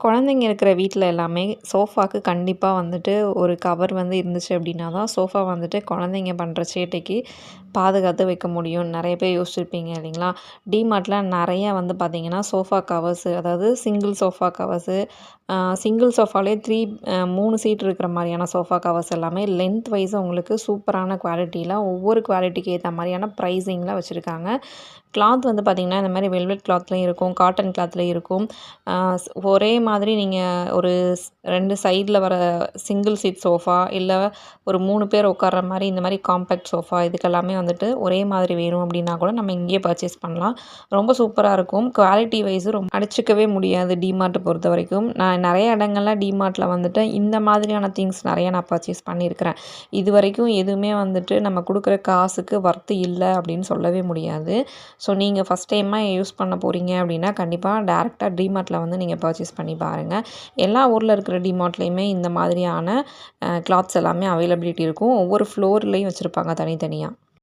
குழந்தைங்க இருக்கிற வீட்டில் எல்லாமே சோஃபாக்கு கண்டிப்பாக வந்துட்டு ஒரு கவர் வந்து இருந்துச்சு அப்படின்னா தான் சோஃபா வந்துட்டு குழந்தைங்க பண்ணுற சேட்டைக்கு பாதுகாத்து வைக்க முடியும். நிறைய பேர் யோசிச்சிருப்பீங்க இல்லைங்களா? டிமார்ட்டில் நிறைய வந்து பார்த்திங்கன்னா சோஃபா கவர்ஸு அதாவது சிங்கிள் சோஃபா கவர்ஸு சிங்கிள் சோஃபாலே த்ரீ மூணு சீட் இருக்கிற மாதிரியான சோஃபா கவர்ஸ் எல்லாமே லென்த் வைஸ் உங்களுக்கு சூப்பரான குவாலிட்டியில் ஒவ்வொரு குவாலிட்டிக்கு ஏற்ற மாதிரியான ப்ரைஸிங்கில் வச்சுருக்காங்க. கிளாத் வந்து பார்த்திங்கன்னா இந்த மாதிரி வெல்வெட் கிளாத்லேயும் இருக்கும் காட்டன் கிளாத்லேயும் இருக்கும். ஒரே மாதிரி நீங்கள் ஒரு ரெண்டு சைடில் வர சிங்கிள் சீட் சோஃபா இல்லை ஒரு மூணு பேர் உட்கார்ற மாதிரி இந்த மாதிரி காம்பேக்ட் சோஃபா இதுக்கெல்லாமே வந்துட்டு ஒரே மாதிரி வேணும் அப்படின்னா கூட நம்ம இங்கேயே பர்ச்சேஸ் பண்ணலாம். ரொம்ப சூப்பராக இருக்கும். குவாலிட்டி வைஸும் ரொம்ப அடிச்சிக்கவே முடியாது டிமார்ட்டை பொறுத்த வரைக்கும். நான் நிறைய இடங்கள்ல டிமார்ட்டில் வந்துட்டு இந்த மாதிரியான திங்ஸ் நிறைய நான் பர்ச்சேஸ் பண்ணியிருக்கிறேன். இது வரைக்கும் எதுவுமே வந்துட்டு நம்ம கொடுக்குற காசுக்கு ஒர்த்து இல்லை அப்படின்னு சொல்லவே முடியாது. ஸோ நீங்கள் ஃபஸ்ட் டைமாக யூஸ் பண்ண போகிறீங்க அப்படின்னா கண்டிப்பாக டேரெக்டாக டிமார்ட்டில் வந்து நீங்கள் பர்ச்சேஸ் பண்ணி பாருங்கள் எல்லா ஊரில் இருக்கிற டிமார்ட்லேயுமே இந்த மாதிரியான கிளாத்ஸ் எல்லாமே அவைலபிலிட்டி இருக்கும். ஒவ்வொரு ஃப்ளோர்லேயும் வச்சுருப்பாங்க தனித்தனியாக